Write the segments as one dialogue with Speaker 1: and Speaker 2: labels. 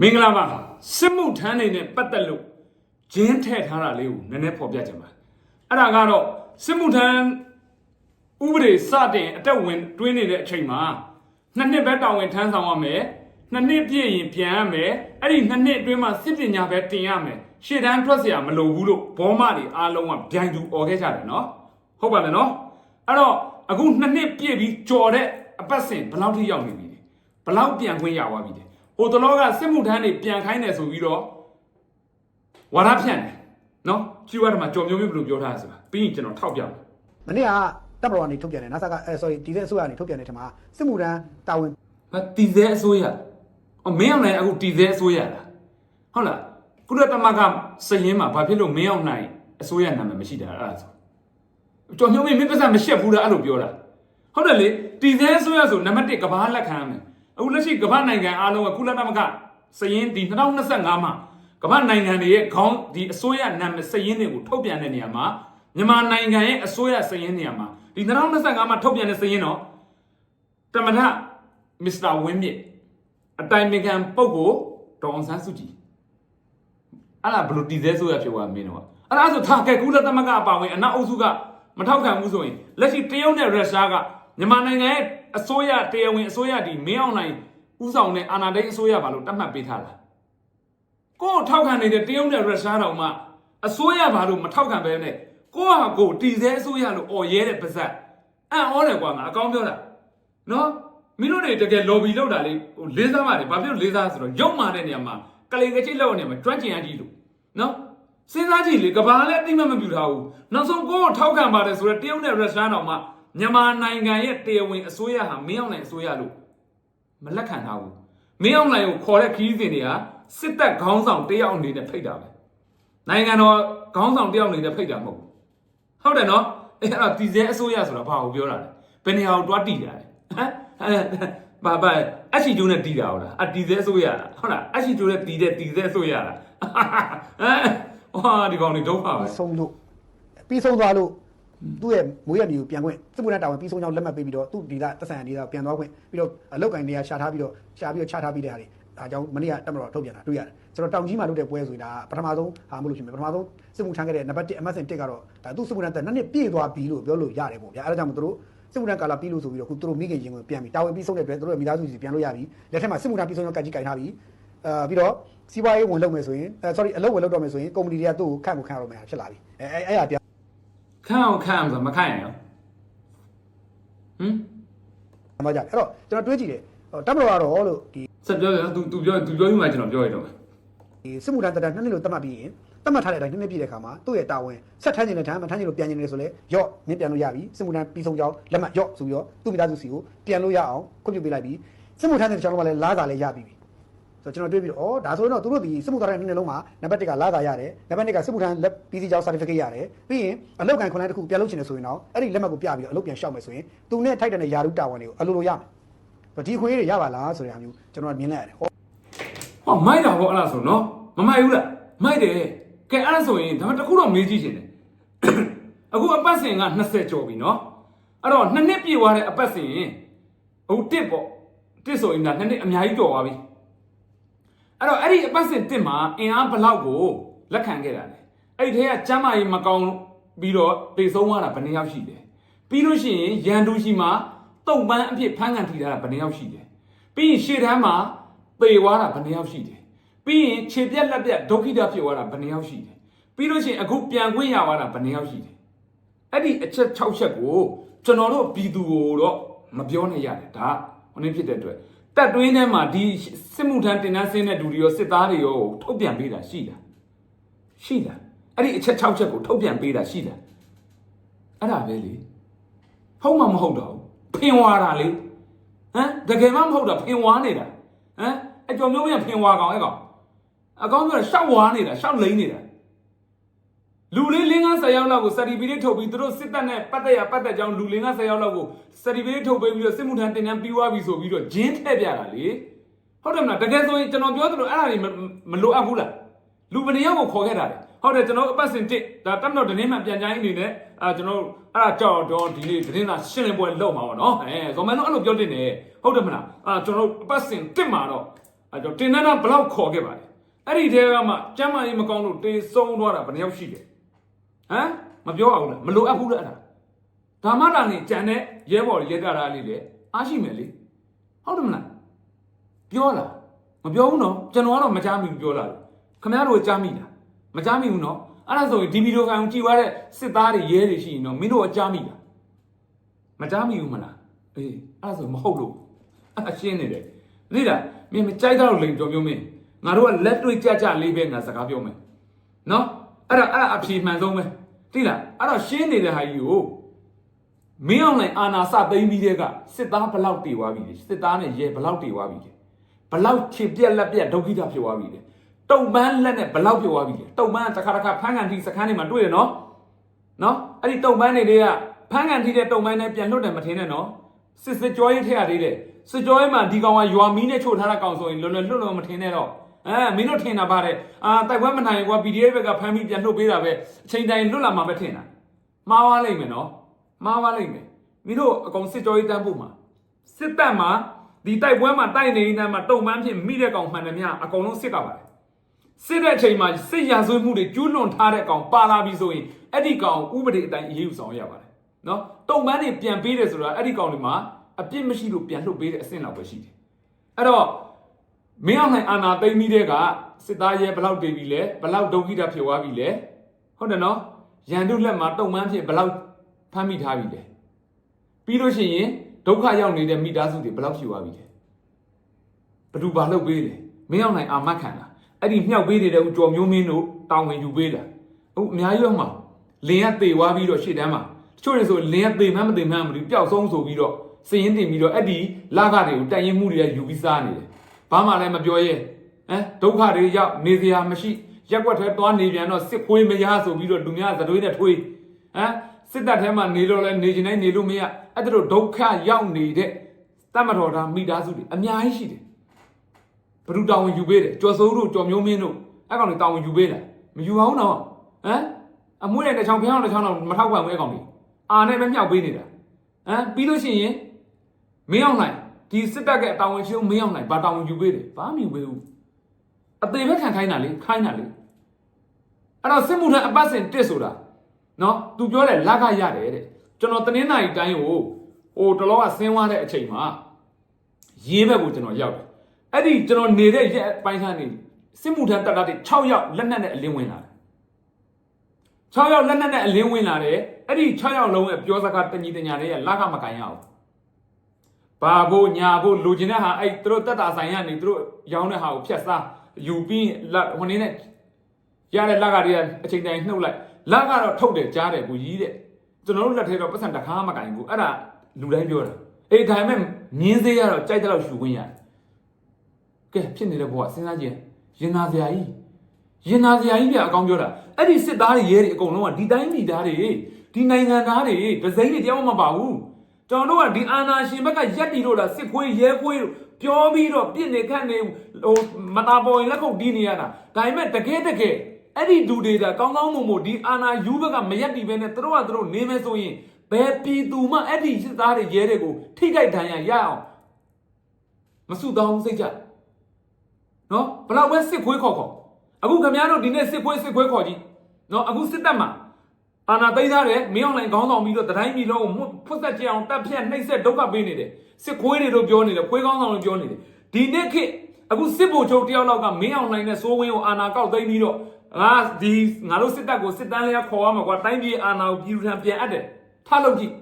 Speaker 1: မင်္ဂလာပါစစ်မှုထမ်းနေနဲ့ပတ်သက်လို့ဂျင်းထည့်ထားတာလေးကိုနည်းနည်းဖော်ပြချင်ပါအဲ့ဒါကတော့စစ်မှုထမ်းဥပဒေစတင်အတက်ဝင်တွင်းနေတဲ့အချိန်မှာနှစ်နှစ်ပဲတာဝန်ထမ်းဆောင်ရမယ်နှစ်နှစ်ပြည့်ရင်ပြန်ရမယ်အဲ့ဒီနှစ်နှစ်အတွင်းမှာစစ်ပညာပဲတင်ရမယ်ရှေ့တန်းထွက်เสียမလိုဘူးလို့ဘောမတွေအားလုံးကဗျိုင်သူអော်ခဲ့ကြတယ်နော်ဟုတ်ပါမယ်နော်အဲ့တော့အခုနှစ်နှစ်ပြည့်ပြီးကြော်တဲ့အပတ်စဉ်ဘယ်လောက်ထိရောက်နေပြီလဲဘယ်လောက်ပြန်ခွင့်ရသွားပြီလဲ ဟိုတလောကစစ်မှုထမ်းတွေပြန်ခိုင်းတယ်ဆိုပြီးတော့ဝါဒဖြန့်တယ်နော်ကြည့်ရတဲ့မှာကြော်မျိုးမျိုးဘယ်လိုပြောထားလဲဆိုတာပြီးရင်ကျွန်တော်ထောက်ပြမယ်
Speaker 2: မနေ့ကတပ်မတော်ကနေထုတ်ပြန်တယ် NASA ကအဲ sorry ဒီတဲ့အစိုးရကနေထုတ်ပြန်တဲ့ထက်မှာစစ်မှုထမ်းတာဝန်
Speaker 1: ဟာတီဇဲအစိုးရအော်မင်းအောင်နိုင်အခုတီဇဲအစိုးရလားဟုတ်လားကုလသမဂ္ဂစည်ရင်းမှာဘာဖြစ်လို့မင်းအောင်နိုင်အစိုးရနာမည်မရှိတာအဲ့ဒါဆိုကြော်မျိုးမင်းမင်းပတ်စံမရှက်ဘူးလားအဲ့လိုပြောတာဟုတ်တယ်လေတီဇဲအစိုးရဆိုနံပါတ်1ကဘာလက်ခံရမယ် အခုလက်ရှိကမ္ဘာနိုင်ငံအားလုံးကကုလသမဂ္ဂစည်ရင်းဒီ2025မှာကမ္ဘာနိုင်ငံတွေရဲ့ခေါင်းဒီအစိုးရနာမည်စည်ရင်းတွေကိုထုတ်ပြန်တဲ့နေရာမှာမြန်မာနိုင်ငံရဲ့အစိုးရစည်ရင်းနေရာမှာဒီ2025မှာထုတ်ပြန်တဲ့စည်ရင်းတော့တမထမစ္စတာဝင်းမြင့်အတိုင်ပင်ခံပုဂ္ဂိုလ်ဒေါအောင်ဆန်းစုကြည်အဲ့ဒါဘယ်လိုတည်သေးဆိုရဖြစ်သွားမင်းတော့အဲ့ဒါဆိုထားကဲကုလသမဂ္ဂအပါဝင်အနောက်အုပ်စုကမထောက်ခံဘူးဆိုရင်လက်ရှိတရုတ်နဲ့ရုရှားက မြန်မာနိုင်ငံရဲ့အစိုးရတရားဝင်အစိုးရဒီမင်းအောင်နိုင်ဥဆောင်တဲ့အာဏာသိမ်းအစိုးရဘာလို့တတ်မှတ်ပေးထားလားကိုယ်ထောက်ခံနေတဲ့တရုတ်နဲ့ရုရှားတောင်မှအစိုးရဘာလို့မထောက်ခံပဲနဲ့ကိုယ့်ဟာကိုယ်တည်သေးအစိုးရလို့អော်ရဲတဲ့ပါဇက်အံ့ဩတယ်ကွာငါအကောင်းပြောတာနော်မင်းတို့တွေတကယ် lobby လောက်တာလေဟိုလေးစားပါတယ်ဘာဖြစ်လို့လေးစားဆိုတော့ရုံမာတဲ့နေရာမှာကလေးကချိတ်လောက်တဲ့နေရာမှာကျွမ်းကျင်ရကြီးလို့နော်စဉ်းစားကြည့်လေကဘာလည်းအသိမှတ်မပြုထားဘူးနောက်ဆုံးကိုယ့်ကိုထောက်ခံပါတယ်ဆိုတော့တရုတ်နဲ့ရုရှားတောင်မှ မြန်မာနိုင်ငံရဲ့တရားဝင်အစိုးရဟာမင်းအောင်နိုင်အစိုးရလို့မလက်ခံထားဘူးမင်းအောင်နိုင်ကိုခေါ်တဲ့ခရီးစဉ်တွေကစစ်တပ်ခေါင်းဆောင်တယောက်အနေနဲ့ဖိတ်တာပဲနိုင်ငံတော်ခေါင်းဆောင်တယောက်အနေနဲ့ဖိတ်တာမဟုတ်ဘူးဟုတ်တယ်နော်အဲ့ဒါတည်စဲအစိုးရဆိုတာဘာကိုပြောတာလဲဘယ်နေရာကိုတွားတည်တာလဲဟမ်အဲဘာဘာအချီကျိုးနဲ့တီးတာဟုတ်လားအတီးသေးဆိုရလားဟုတ်လားအချီကျိုးနဲ့တီးတဲ့တီးသေးဆိုရလားဟမ်ဟာဒီကောင်တွေဒုက္ခပဲ
Speaker 2: ပြီးဆုံးလို့ပြီးဆုံးသွားလို့ သူ့ရဲ့မွေးရမျိုးပြန်ခွင့်စစ်မှုထမ်းတာဝန်ပြီးဆုံးကြောင်းလက်မှတ်ပေးပြီးတော့သူ့ဒီကတက်ဆိုင်ရာဒေသပြန်သွားခွင့်ပြီးတော့အလောက်ကင်နေရာရှာထားပြီးတော့ရှာပြီးတော့ချထားပြီးတဲ့ဟာတွေဒါကြောင့်မနေ့ကတက်မတော်ထုတ်ပြန်တာတွေ့ရတယ်ဆိုတော့တောင်ကြီးမှာလုပ်တဲ့ပွဲဆိုတာပထမဆုံးဟာမလို့ဖြစ်မယ်ပထမဆုံးစစ်မှုထမ်းခဲ့တဲ့နံပါတ်1အမတ်စင်1ကတော့ဒါသူ့စစ်မှုထမ်းတဲ့နှစ်နှစ်ပြည့်သွားပြီလို့ပြောလို့ရတယ်ပေါ့ဗျာအဲဒါကြောင့်မတို့စစ်မှုထမ်းကာလပြီးလို့ဆိုပြီးတော့ခုသူတို့မိခင်ရင်ကိုပြန်ပြီးတာဝန်ပြီးဆုံးတဲ့အတွက်သူတို့ရဲ့မိသားစုစီပြန်လို့ရပြီလက်ထက်မှာစစ်မှုထမ်းပြီးဆုံးကြောင်းကတ်ကြီးကင်ထားပြီအာပြီးတော့စီးပွားရေးဝင်လုပ်မယ်ဆိုရင်အဲ sorry အလုပ်ဝင်လုပ်တော့မယ်ဆိုရင်ကုမ္ပဏီတွေကသူ့ကိုခန့်ကိုခန့်ရတော့မယ်ဖြစ်လာပြီအဲအဲအဲ့ဒါပြန်
Speaker 1: ခန့်အောင်ခန့်အောင်ဆိုမခန့်ရအောင်ဟမ်
Speaker 2: မှာကြအဲ့တော့ကျွန်တော်တွေးကြည့်တယ်တပ်မတော်ကတော့လို့ဒီ
Speaker 1: ဆက်ပြောပြန်သူသူပြောသူပြောပြီးမှကျွန်တော်ပြောရတော့မယ်
Speaker 2: ဒီစစ်မှုထမ်းတရနှစ်နှစ်လို့တတ်မှတ်ပြီးရင်တတ်မှတ်ထားတဲ့အတိုင်းနှစ်နှစ်ပြည့်တဲ့အခါမှာသူ့ရဲ့တာဝန်ဆက်ထမ်းနေတဲ့ထမ်းမထမ်းနေလို့ပြန်နေတယ်ဆိုလဲရော့မင်းပြန်လို့ရပြီစစ်မှုထမ်းပြီးဆုံးကြောင်းလက်မှတ်ရော့ဆိုပြီးတော့သူ့မိသားစုစီကိုပြန်လို့ရအောင်ခွင့်ပြုပေးလိုက်ပြီးစစ်မှုထမ်းတဲ့ကြောင်းတော့လည်းလားစာလည်းရပြီးပြီ ဆိုတော့ကျွန်တော်တွေးပြီးတော့ဩဒါဆိုရင်တော့သူတို့ဒီစစ်မှုထမ်းတဲ့နှစ်နှစ်လုံးမှာနံပါတ်1ကလားစာရတယ်နံပါတ်2ကစစ်မှုထမ်းလက်ပြီးစီကြောင်း certificate ရတယ်ပြီးရင်အလောက်ကန်ခွန်လိုင်းတစ်ခုပြန်လုပ်ချင်တယ်ဆိုရင်တော့အဲ့ဒီလက်မှတ်ကိုပြပြီးတော့အလုပ်ပြန်လျှောက်မယ်ဆိုရင်သူနဲ့ထိုက်တဲ့ယာရုတာဝန်တွေကိုအလိုလိုရမယ်ဒီခွေးတွေရပါလားဆိုတဲ့ဟာမျိုးကျွန်တော်ကမြင်လိုက်ရတယ်ဟော
Speaker 1: ဟောမိုက်တာဟောအဲ့ဒါဆိုနော်မမိုက်ဘူးလားမိုက်တယ်ကဲအဲ့ဒါဆိုရင်ဒါမှတစ်ခုတော့မေးကြည့်ရှင်တယ်အခုအပတ်စဉ်က20ကျော်ပြီနော်အဲ့တော့နှစ်နှစ်ပြည့်သွားတဲ့အပတ်စဉ်အခုတစ်ပေါ့တစ်ဆိုရင်ဒါနှစ်နှစ်အများကြီးကျော်သွားပြီ အဲ့တော့အဲ့ဒီအပတ်စဉ်တစ်မှာအင်အားဘလောက်ကိုလက်ခံခဲ့တာလဲအဲ့ဒီထဲကကျမ်းမာရေးမကောင်းပြီးတော့ပေဆုံးသွားတာဘယ်နှယောက်ရှိလဲပြီးလို့ရှိရင်ရန်သူရှိမှာတုံပန်းအဖြစ်ဖမ်းခံထိထားတာဘယ်နှယောက်ရှိလဲပြီးရင်ရှေ့တန်းမှာပေသွားတာဘယ်နှယောက်ရှိတယ်ပြီးရင်ခြေပြက်လက်ပြက်ဒုက္ခိတဖြစ်သွားတာဘယ်နှယောက်ရှိတယ်ပြီးလို့ရှိရင်အခုပြန်ခွင့်ရသွားတာဘယ်နှယောက်ရှိတယ်အဲ့ဒီအချက်6ချက်ကိုကျွန်တော်တို့ပြည်သူကိုတော့မပြောနိုင်ရတယ်ဒါဟိုနေ့ဖြစ်တဲ့အတွက် တက်တွင်းထဲမှာဒီစစ်မှုထမ်းတင်တန်းဆင်းတဲ့လူတွေရောစစ်သားတွေရောထုတ်ပြန်ပေးတာရှိတာရှိတာအဲ့ဒီအချက်6ချက်ကိုထုတ်ပြန်ပေးတာရှိတာအဲ့ဒါပဲလေဟုတ်မှမဟုတ်တော့ဘူးဖင်ဝါတာလေဟမ်တကယ်မှမဟုတ်တာဖင်ဝါနေတာဟမ်အကြော်မျိုးမဖင်ဝါကောင်အဲ့ကောင်အကောင်ပြောရှောက်ဝါနေတာရှောက်လိမ့်နေတာ လူလေးလင်းကား10ယောက်လောက်ကိုစတီပီလေးထုတ်ပြီးသူတို့စစ်တပ်နဲ့ပတ်သက်ရပတ်သက်ကြောင်းလူလင်းကား10ယောက်လောက်ကိုစတီပီလေးထုတ်ပေးပြီးတော့စစ်မှုထမ်းတင်တန်းပြီးသွားပြီဆိုပြီးတော့ဂျင်းထည့်ပြတာလေဟုတ်တယ်မလားတကယ်ဆိုရင်ကျွန်တော်ပြောသလိုအဲ့ဒါတွေမလိုအပ်ဘူးလားလူဘယ်နှယောက်ကိုခေါ်ခဲ့တာလဲဟုတ်တယ်ကျွန်တော်အပတ်စဉ်တစ်ဒါတက်မတော်တင်းမှပြန်ကြိုင်းအနေနဲ့အာကျွန်တော်အဲ့ဒါကြောက်တော့ဒီနေ့တင်းသာရှင်းလင်းပွဲလုပ်မှာပေါ့နော်အဲဇော်မန်တို့အဲ့လိုပြောတင်တယ်ဟုတ်တယ်မလားအာကျွန်တော်အပတ်စဉ်တစ်မှာတော့အဲတော့တင်တန်းတာဘယ်လောက်ခေါ်ခဲ့ပါလဲအဲ့ဒီတဲကမှကျမ်းမာရေးမကောင်းလို့တေဆုံးသွားတာဘယ်နှယောက်ရှိတယ် ဟမ်မပြောအောင်လားမလိုအပ်ဘူးလားအဲ့ဒါဒါမှတာနေကြံတဲ့ရဲဘော်ရဲတာလေးလေအားရှိမယ်လေဟုတ်တယ်မလားပြောလားမပြောဘူးနော်ကျွန်တော်ကတော့မကြားမိဘူးပြောလားခင်ဗျားတို့ကြားမိလားမကြားမိဘူးနော်အဲ့ဒါဆိုရင်ဒီဗီဒီယိုဖိုင်ကိုကြည့်သွားတဲ့စစ်သားတွေရဲတွေရှိရင်တော့မင်းတို့ကကြားမိလားမကြားမိဘူးမလားအေးအဲ့ဒါဆိုမဟုတ်လို့အဲ့ဒါရှင်းနေတယ်သိလားမင်းမကြိုက်တော့လိန်ပြောပြောမင်းငါတို့ကလက်တွေ့ကြကြလေးပဲငါစကားပြောမယ်နော် အဲ့ဒါအဲ့ဒါအဖြေမှန်ဆုံးပဲသိလားအဲ့တော့ရှင်းနေတဲ့ဟာကြီးကိုမင်းအောင်လိုက်အာနာစသိမ့်ပြီးတဲ့ကစစ်သားဘလောက်တည်သွားပြီလဲစစ်သားနဲ့ရဲဘလောက်တည်သွားပြီလဲဘလောက်ခြေပြက်လက်ပြက်ဒုက္ခိတဖြစ်သွားပြီလဲတုံပန်းလက်နဲ့ဘလောက်ဖြစ်သွားပြီလဲတုံပန်းတစ်ခါတစ်ခါဖမ်းကန်ထိစခန်းတွေမှာတွေ့ရနော်နော်အဲ့ဒီတုံပန်းတွေတွေကဖမ်းကန်ထိတဲ့တုံပန်းနဲ့ပြန်လွတ်တယ်မထင်နဲ့နော်စစ်စစ်ကြောရေးထည့်ရသေးတယ်စစ်ကြောရေးမှာဒီကောင်ကရွာမီးနဲ့ချို့ထားတဲ့ကောင်ဆိုရင်လွယ်လွယ်လွတ်လွတ်မထင်နဲ့တော့ အဲမင်းတို့ထင်တာပါတယ်အာတိုက်ပွဲမနိုင်ဘူးကွာ PDF ဘက်ကဖမ်းပြီးပြန်လွတ်ပေးတာပဲအချိန်တိုင်းလွတ်လာမှာပဲထင်တာမှားသွားလိမ့်မယ်နော်မှားသွားလိမ့်မယ်မင်းတို့အကောင်စစ်ကြောရေးတန်းဖို့မှာစစ်တပ်မှာဒီတိုက်ပွဲမှာတိုက်နေနေမှာတုံပန်းဖြစ်မိတဲ့ကောင်မှန်တယ်များအကောင်လုံးစစ်ကပါတယ်စစ်တဲ့အချိန်မှာစစ်ရာဇဝတ်မှုတွေကျူးလွန်ထားတဲ့ကောင်ပါလာပြီဆိုရင်အဲ့ဒီကောင်ဥပဒေအတိုင်းအရေးယူဆောင်ရပါတယ်နော်တုံပန်းတွေပြန်ပေးတယ်ဆိုတာအဲ့ဒီကောင်တွေမှာအပြစ်မရှိလို့ပြန်လွတ်ပေးတဲ့အဆင့်လောက်ပဲရှိတယ်အဲ့တော့ မင်းအောင်နိုင်အာနာသိမ့်ပြီးတဲ့ကစစ်သားရဲဘလောက်တည်ပြီလဲဘလောက်ဒုက္ခိတဖြစ်သွားပြီလဲဟုတ်တယ်နော်ရန်တုလက်မှာတုံပန်းဖြစ်ဘလောက်ဖမ်းမိထားပြီလဲပြီးလို့ရှိရင်ဒုက္ခရောက်နေတဲ့မိသားစုတွေဘလောက်ရှိသွားပြီလဲဘယ်သူဘာလုပ်ပေးလဲမင်းအောင်နိုင်အာမခံလားအဲ့ဒီမြောက်ပေးနေတဲ့ဦးကျော်မျိုးမင်းတို့တောင်းဝင်ယူပေးတာဟုတ်အများကြီးတော့မှာလင်းကတေသွားပြီးတော့ရှေ့တန်းမှာတချို့တွေဆိုလင်းကတေမှန်းမတေမှန်းမသိဘူးပျောက်ဆုံးဆိုပြီးတော့စည်ရင်တင်ပြီးတော့အဲ့ဒီလကတွေကိုတိုင်ရင်မှုတွေကယူပြီးစားနေတယ် ဘာမှလည်းမပြောရဲဟမ်ဒုက္ခတွေရောက်နေစရာမရှိရက်ွက်ထဲသွားနေပြန်တော့စစ်ခွေးမရဆိုပြီးတော့လူများသတွေးနဲ့ထွေးဟမ်စစ်တပ်ထဲမှာနေတော့လဲနေချင်တိုင်းနေလို့မရအဲ့ဒါတို့ဒုက္ခရောက်နေတဲ့တတ်မတော်တာမိသားစုတွေအများကြီးရှိတယ်ဘ누구တောင်းဝင်ယူပေးတယ်ကျော်စိုးတို့ကျော်မျိုးမင်းတို့အဲ့ကောင်တွေတောင်းဝင်ယူပေးတယ်မယူအောင်တော့ဟမ်အမွှေးတဲ့တစ်ချောင်းဖျောင်းတစ်ချောင်းတော့မထောက်ပံ့ဘူးအဲ့ကောင်တွေအာနဲ့ပဲမြောက်ပေးနေတာဟမ်ပြီးလို့ရှိရင်မင်းအောင်နိုင် ဒီစစ်တပ်ကအတောင်းဝင်ရှုံးမင်းအောင်နိုင်ဘာတောင်းဝင်ယူပေးတယ်ဘာမှမယူပေးဘူးအသေးပဲခံခိုင်းတာလေခိုင်းတာလေအဲ့တော့စစ်မှုထမ်းအပတ်စဉ်တစ်ဆိုတာနော်သူပြောတယ်လက်ကရတယ်တဲ့ကျွန်တော်တနင်္လာရီတိုင်းကိုဟိုတလောကဆင်းသွားတဲ့အချိန်မှာရေးဘက်ကိုကျွန်တော်ရောက်တယ်အဲ့ဒီကျွန်တော်နေတဲ့ရက်ပိုင်းကနေစစ်မှုထမ်းတပ်သားတွေ6ယောက်လက်နက်နဲ့အလင်းဝင်လာတယ်6ယောက်လက်နက်နဲ့အလင်းဝင်လာတယ်အဲ့ဒီ6ယောက်လုံးရဲ့ပြောစကားတညီတညာလေးရဲ့လကမကန်ရအောင် ဘာဖို့ညာဖို့လူကျင်တဲ့ဟာအဲ့သူတို့တက်တာဆိုင်ကနေသူတို့ရောင်းတဲ့ဟာကိုဖြတ်စားယူပြီးလက်ဟိုနေနဲ့ရတဲ့လက်ကတွေကအချိန်တိုင်းနှုတ်လိုက်လက်ကတော့ထုတ်တယ်ကြားတယ်ကိုကြီးတဲ့ကျွန်တော်တို့လက်ထဲတော့ပတ်စံတစ်ခါမကန်ဘူးအဲ့ဒါလူတိုင်းပြောတာအေးဒါပေမဲ့မြင်းသေးရတော့ကြိုက်တဲ့လောက်ရှူခွင့်ရတယ်ကဲဖြစ်နေတဲ့ဘဝစဉ်းစားကြည့်ရင်နာစရာကြီးရင်နာစရာကြီးပြအကောင်းပြောတာအဲ့ဒီစစ်သားတွေရဲတွေအကုန်လုံးကဒီတိုင်းပြည်သားတွေဒီနိုင်ငံသားတွေဒဇိမ့်တွေတရားမပါဘူး ကျွန်တော်တို့ကဒီအာနာရှင်ဘက်ကရက်တီလို့လားစစ်ခွေးရဲခွေးပြောပြီးတော့ပြစ်နေခန့်နေဟိုမတာပေါ်ရင်လက်ခုပ်တီးနေရတာဒါပေမဲ့တကယ်တကယ်အဲ့ဒီဒူတွေကကောင်းကောင်းမွန်မွန်ဒီအာနာယူဘက်ကမရက်တီပဲနဲ့သူတို့ကသူတို့နေမယ်ဆိုရင်ဘယ်ပြည်သူမှအဲ့ဒီစစ်သားတွေရဲတွေကိုထိခိုက်ဒဏ်ရာရအောင်မဆုတောင်းစိတ်ကြနော်ဘလောက်ပဲစစ်ခွေးခေါ်ခေါ်အခုခင်ဗျားတို့ဒီနေ့စစ်ခွေးစစ်ခွေးခေါ်ကြည့်နော်အခုစစ်တပ်မှာ အာနာသိမ်းထားတယ်မင်းအောင်လိုင်ခေါင်းဆောင်ပြီးတော့တတိုင်းပြည်လုံးကိုဖွတ်ဆက်ကြအောင်တပ်ဖြတ်နှိပ်စက်ဒုက္ခပေးနေတယ်စစ်ခွေးတွေတို့ပြောနေတယ်ခွေးခေါင်းဆောင်တွေပြောနေတယ်ဒီနေ့ခေတ်အခုစစ်ဗိုလ်ချုပ်တယောက်လောက်ကမင်းအောင်လိုင်နဲ့စိုးဝင်းကိုအာနာကောက်သိမ်းပြီးတော့ငါဒီငါတို့စစ်တပ်ကိုစစ်တမ်းလေးခေါ်ရမှာကွာတိုင်းပြည်အာနာကိုပြည်ထံပြန်အပ်တယ်ထားလို့ကြည့်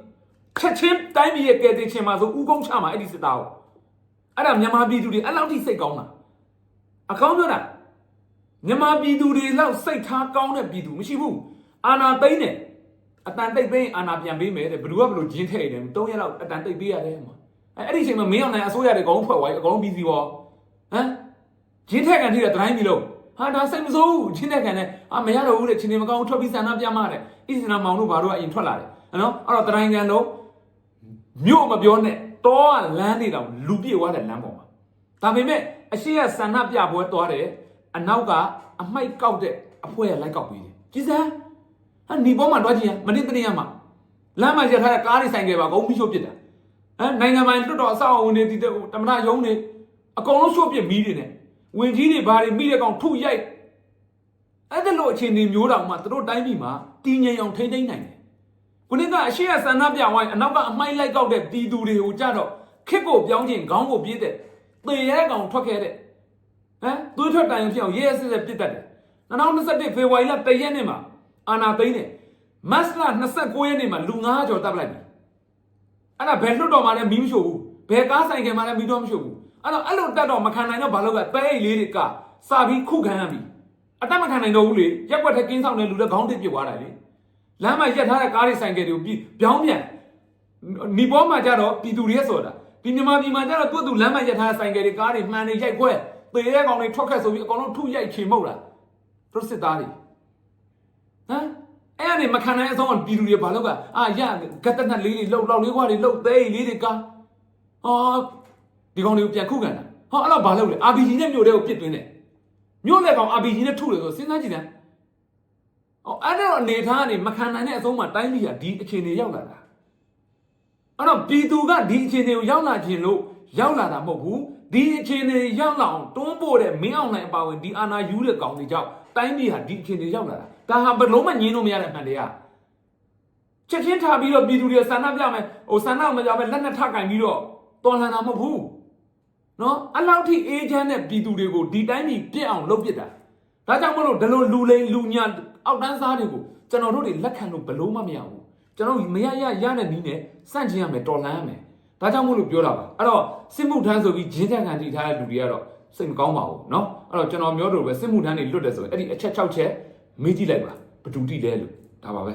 Speaker 1: ချက်ချင်းတိုင်းပြည်ရဲ့ကယ်တင်ခြင်းမှာဆိုဥကုန်းချမှာအဲ့ဒီစစ်သားကိုအဲ့ဒါမြန်မာပြည်သူတွေအဲ့လောက်ထိစိတ်ကောင်းတာအကောင်းပြောတာမြန်မာပြည်သူတွေလောက်စိတ်ထားကောင်းတဲ့ပြည်သူမရှိဘူး အာနာသိမ့်တယ်အတန်တိတ်ပေးရင်အာနာပြန်ပေးမယ်တဲ့ဘယ်သူကဘယ်လိုဂျင်းထည့်တယ်၃ရက်လောက်အတန်တိတ်ပေးရတယ်မှာအဲအဲ့ဒီအချိန်မှာမင်းအောင်နိုင်အစိုးရတွေအကုန်လုံးဖွဲ့သွားပြီအကုန်လုံးပြီးစီရောဟမ်ဂျင်းထည့်ကန်ထိတဲ့တိုင်းပြည်လုံးဟာဒါစိတ်မစိုးဘူးဂျင်းထည့်ကန်နဲ့အာမရတော့ဘူးတဲ့ချင်းနေမကောင်းဘူးထွက်ပြီးဆန္ဒပြမှတဲ့အစ္စနာမောင်တို့ဘာတို့ကအရင်ထွက်လာတယ်နော်အဲ့တော့တိုင်းကန်တို့မြို့မပြောနဲ့တောကလမ်းတွေတောင်လူပြည့်သွားတဲ့လမ်းပေါ်မှာဒါပေမဲ့အရှိရဆန္ဒပြပွဲသွားတယ်အနောက်ကအမိုက်ကောက်တဲ့အဖွဲရလိုက်ကောက်ပြီးတယ်ကြည်စမ်း ဟာညီပေါ်မှာတွားကြည့်ရမနေ့တနေ့ရမှာလမ်းမှာရထားတဲ့ကားတွေဆိုင်ကပါအကုန်ပြီးရှို့ပစ်တာဟမ်နိုင်ငံပိုင်လွတ်တော်အဆောက်အအုံတွေဒီတမနာယုံတွေအကုန်လုံးရှို့ပစ်မီးတွေနဲ့ဝင်ကြီးတွေဘာတွေမိတဲ့ကောင်ထုရိုက်အဲ့ဒါလို့အခြေအနေမျိုးတောင်မှသူတို့တိုင်းပြည်မှာတည်ငြိမ်အောင်ထိန်းသိမ်းနိုင်တယ်ခုနှစ်ကအရှိရဆန္ဒပြဝိုင်းအနောက်ကအမိုက်လိုက်ကောက်တဲ့ပြည်သူတွေကိုကြတော့ခစ်ကိုပြောင်းခြင်းခေါင်းကိုပြေးတဲ့သေရဲကောင်ထွက်ခဲ့တဲ့ဟမ်သွေးထွက်တိုင်ဖြစ်အောင်ရဲရဲစစ်စစ်ပြစ်တတ်တယ်2021ဖေဖော်ဝါရီလ1ရက်နေ့မှာ အာနာသိန်းတယ်မတ်လ29ရက်နေ့မှာလူ900ကျော်တပ်ပလိုက်ပြီအဲ့ဒါဘယ်လွတ်တော်မှလည်းမီးမရှို့ဘူးဘယ်ကားဆိုင်ကမှလည်းမီးတော့မရှို့ဘူးအဲ့တော့အဲ့လိုတက်တော့မခံနိုင်တော့ဘာလို့ကပဲအိတ်လေးတွေကစာပြီးခုခံရပြီအတက်မခံနိုင်တော့ဘူးလေရက်ွက်ထက်ကင်းဆောင်တဲ့လူတွေခေါင်းတစ်ပြစ်သွားတာလေလမ်းမှာရက်ထားတဲ့ကားတွေဆိုင်ကတွေကိုပြီးပြောင်းပြန်နီပေါ်မှာကြတော့ပြည်သူတွေဆိုတာဒီမြန်မာပြည်မှာကြတော့သူ့သူလမ်းမှာရက်ထားတဲ့ဆိုင်ကတွေကားတွေမှန်နေရိုက်ခွဲသေတဲ့ကောင်တွေထွက်ခက်ဆိုပြီးအကောင်လုံးထုရိုက်ချေမှုတ်လာသူစစ်သားတွေ ဟမ်အဲ့အနေမခံနိုင်အဆုံးပြည်သူတွေဘာလို့ကအာရဂတ်တနတ်လေးတွေလှုပ်လောက်လေးခွားတွေလှုပ်သေးလေးတွေကဟောဒီကောင်တွေကိုပြန်ခုခံတာဟောအဲ့တော့ဘာလုပ်လဲ RPG နဲ့မြို့တွေကိုပစ်သွင်းတယ်မြို့လက်ကောင် RPG နဲ့ထုတယ်ဆိုစဉ်းစားကြည့်တယ်ဟောအဲ့တော့အနေထားကနေမခံနိုင်တဲ့အဆုံးမှာတိုင်းပြည်ကဒီအခြေအနေရောက်လာတာအဲ့တော့ပြည်သူကဒီအခြေအနေကိုရောက်လာခြင်းလို့ရောက်လာတာမဟုတ်ဘူးဒီအခြေအနေရောက်လာအောင်တွန်းပို့တဲ့မင်းအောင်နိုင်အပါဝင်ဒီအာနာယူတဲ့ကောင်တွေကြောင့် တိုင်းပြည်ဟာဒီအခြေအနေရောက်လာတာဒါဟာဘယ်လုံးမငင်းလို့မရတဲ့မှန်တရားချက်ချင်းထားပြီးတော့ပြည်သူတွေဆန္ဒပြမယ်ဟိုဆန္ဒမပြမယ်လက်နဲ့ထကင်ပြီးတော့တော်လှန်တာမဟုတ်ဘူးနော်အဲ့လောက်ထိအေဂျင့်တဲ့ပြည်သူတွေကိုဒီတိုင်းပြည်ပြစ်အောင်လုပ်ပစ်တာဒါကြောင့်မလို့ဒီလိုလူလိန်လူညာအောက်တန်းစားတွေကိုကျွန်တော်တို့တွေလက်ခံလို့ဘယ်လုံးမမရဘူးကျွန်တော်မရရရတဲ့နည်းနဲ့စန့်ကျင်ရမယ်တော်လှန်ရမယ်ဒါကြောင့်မို့လို့ပြောတာပါအဲ့တော့စစ်မှုထမ်းဆိုပြီးဂျင်းတန်ကန်တီထားတဲ့လူတွေကတော့စိတ်မကောင်းပါဘူးเนาะ အဲ့တော့ကျွန်တော်ပြောလို့ပဲစစ်မှုထမ်းတွေလွတ်တယ်ဆိုရင်အဲ့ဒီအချက်6ချက်မေးကြည့်လိုက်ပါဘယ်သူတိလဲလို့ဒါပါပဲ